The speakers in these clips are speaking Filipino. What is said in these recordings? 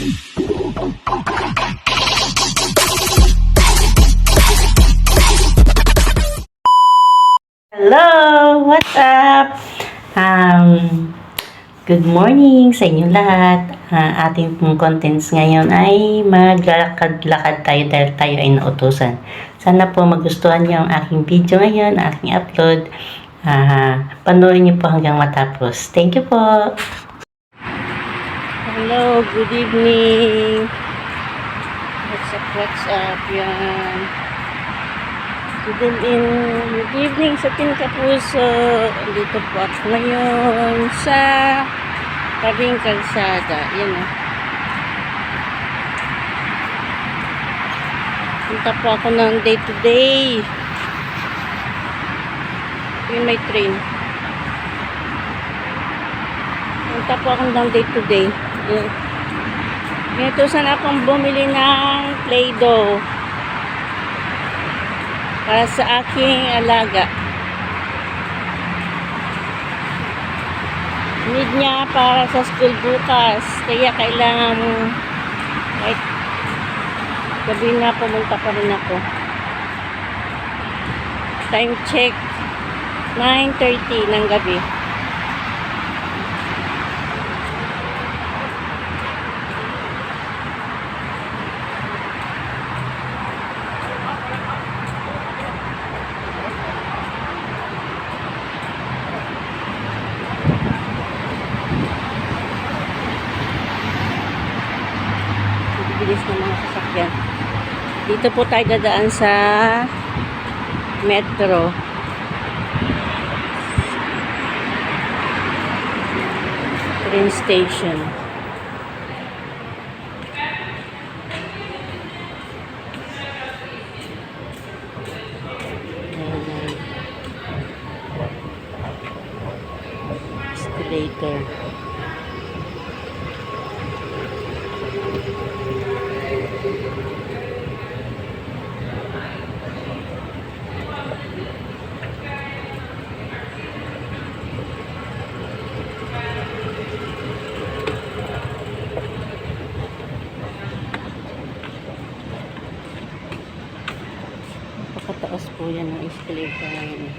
Hello! What's up? Um, good morning sa inyo lahat. Ah, ating pong contents ngayon ay maglalakad-lakad tayo dahil tayo ay nautusan. Sana po magustuhan niyo ang aking video ngayon, ang aking upload. Ah, panoorin niyo po hanggang matapos. Thank you po! Hello, good evening! What's up, what's up? Yan. Good evening, good evening sa Team Kapuso. Dito po ako ngayon sa tabing kalsada. Yan o. Punta po ako ng day to day. Yun may train. Punta po ako ng day to day. Yan. Inutusan akong bumili ng Play-Doh para sa aking alaga. Need niya para sa school bukas. Kaya kailangan kahit gabi na pumunta pa rin ako. Time check 9.30 ng gabi. Bilis ng mga sasakyan. Dito po tayo dadaan sa metro. Train station. Escalator. Napakataas po yan ng escalator ngayon.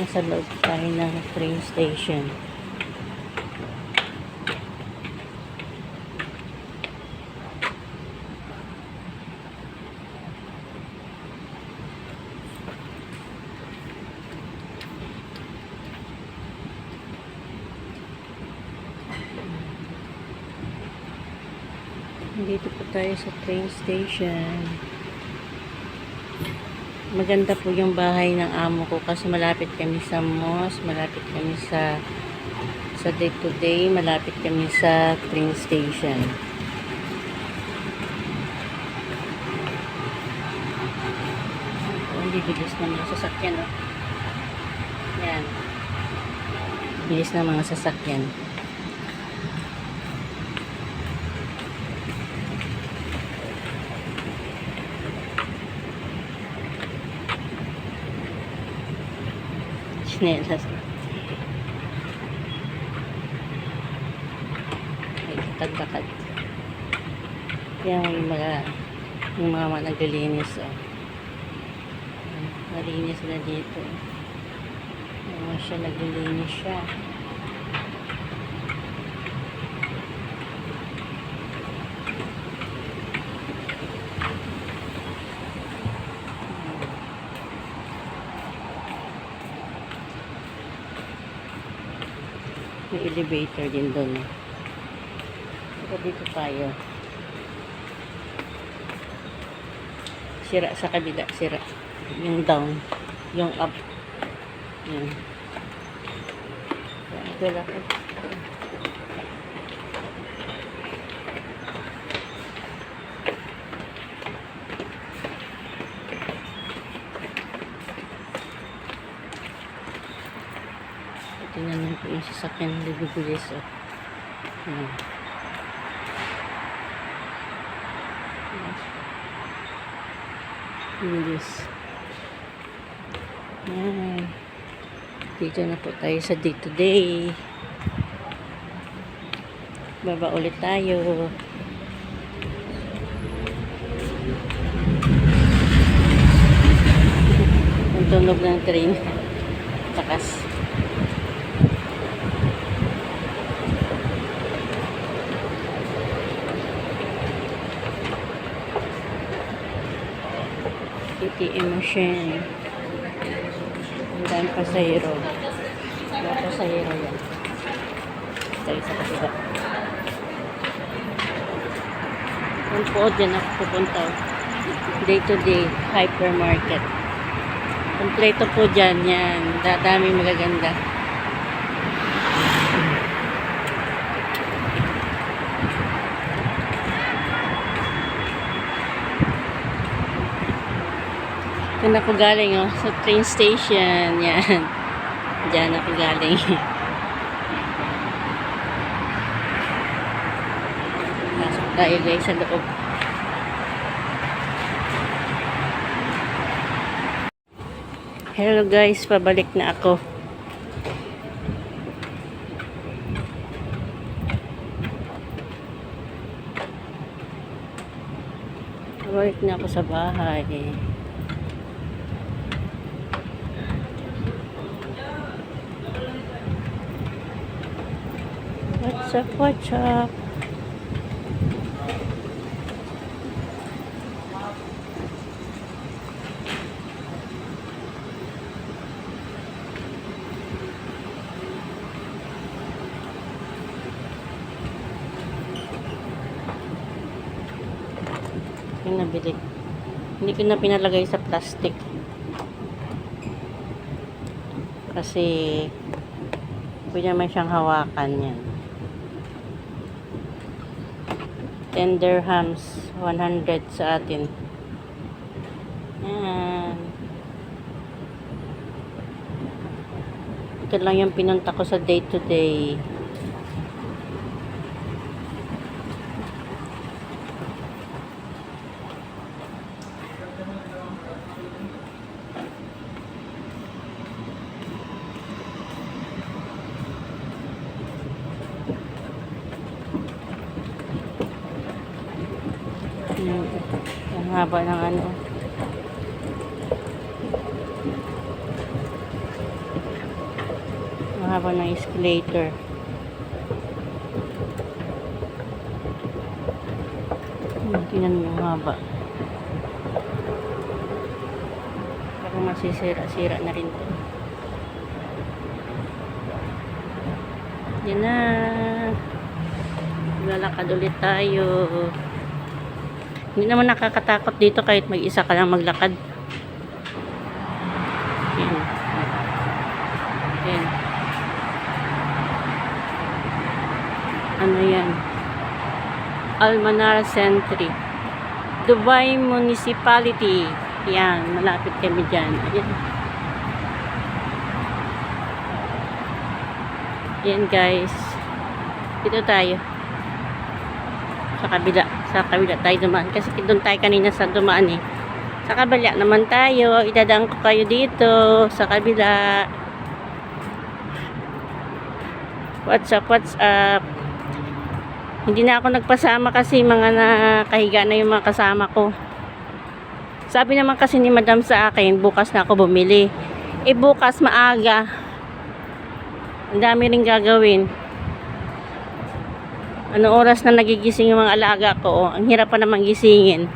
Nasa loob tayo ng train station. Dito po tayo sa train station. Maganda po yung bahay ng amo ko kasi malapit kami sa mosque, malapit kami sa sa day to day, malapit kami sa train station. Ang bibilis ng mga sasakyan, oh. Yan. Bilis ng mga sasakyan. Ay, tagtakad. Yung mga yung mga naglilinis oh. Nalinis na dito. Ano siya naglilinis siya. May elevator din doon. Pero dito tayo. Sira sa kabila, sira. Yung down, yung up. Yan. Yan, ito. Tingnan niyo po yung sasakyan na bibilis. Oh. Ayan. Ayan. English. Yan. Dito na po tayo sa day to day. Baba ulit tayo. Ang tunog ng train. Takas. ATM machine. Ang dami pasahero. Mga pasahero yan. Tayo sa kapila. Kung po dyan ako pupunta. Day to day hypermarket. Kompleto po dyan yan. Dadami magaganda. Doon ako galing oh, sa train station. Yan. Diyan ako galing. Pasok tayo guys sa loob. Hello guys, pabalik na ako. Pabalik na ako sa bahay. What's up, what's up? Nabili. Hindi ko na pinalagay sa plastic. Kasi pwede naman siyang hawakan yan. 10 dirhams 100 sa atin. Yan ito lang yung pinunta ko sa day to day Yan. Ang haba ng ano. Haba ng escalator. Hmm, tingnan mo haba. Parang masisira-sira na rin to. Yan na. Lalakad ulit tayo. Hindi naman nakakatakot dito kahit mag-isa ka lang maglakad. Yan. Yan. Ano yan? Almanar Sentry. Dubai Municipality. Yan. Malapit kami dyan. Yan. Yan guys. Dito tayo. Sa kabila sa kabila. Tayo dumaan. Kasi doon tayo kanina sa dumaan eh. Sa kabila naman tayo. Idadaan ko kayo dito sa kabila. What's up what's up? Hindi na ako nagpasama kasi mga nakahiga na yung mga kasama ko. Sabi naman kasi ni madam sa akin bukas na ako bumili. Eh bukas maaga. Ang dami rin gagawin Anong oras na nagigising yung mga alaga ko? Oh, ang hirap pa naman gisingin.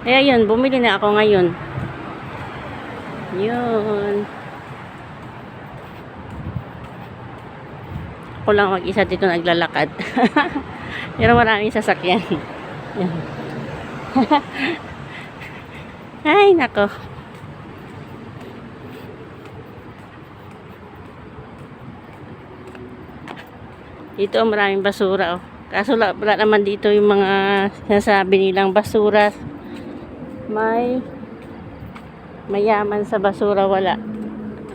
Kaya yun, bumili na ako ngayon. Yun. Ako lang mag-isa dito naglalakad. Pero maraming sasakyan. Yan. Ay, nako. Dito maraming basura oh. Kaso la- wala naman dito yung mga sinasabi nilang basura. May mayaman sa basura wala.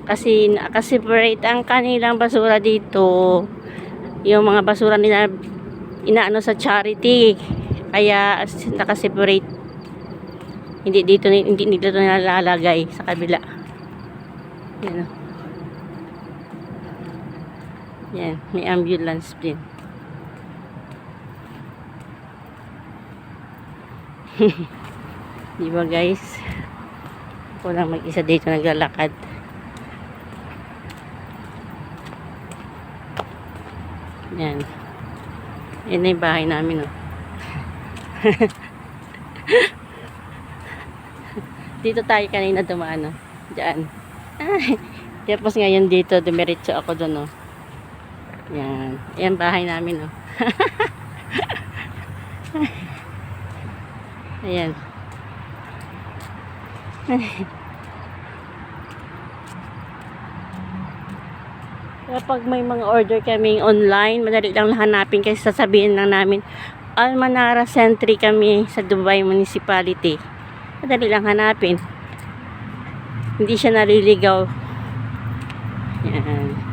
Kasi nakaseparate ang kanilang basura dito. Yung mga basura nila inaano sa charity. Kaya nakaseparate. Hindi dito, hindi dito nalalagay sa kabila. Yan o. Yan, may ambulance din. Di ba guys? Ako lang mag-isa dito naglalakad. Yan. Yan na yung bahay namin, oh. dito tayo kanina dumaan, oh. Diyan. Tapos ngayon dito, dumiretso ako doon, oh. Yan. Yan bahay namin, oh. Ayan. Kapag may mga order kaming online, madali lang hanapin kasi sasabihin lang namin, Almanara Sentry kami sa Dubai Municipality. Madali lang hanapin. Hindi siya naliligaw. Yan.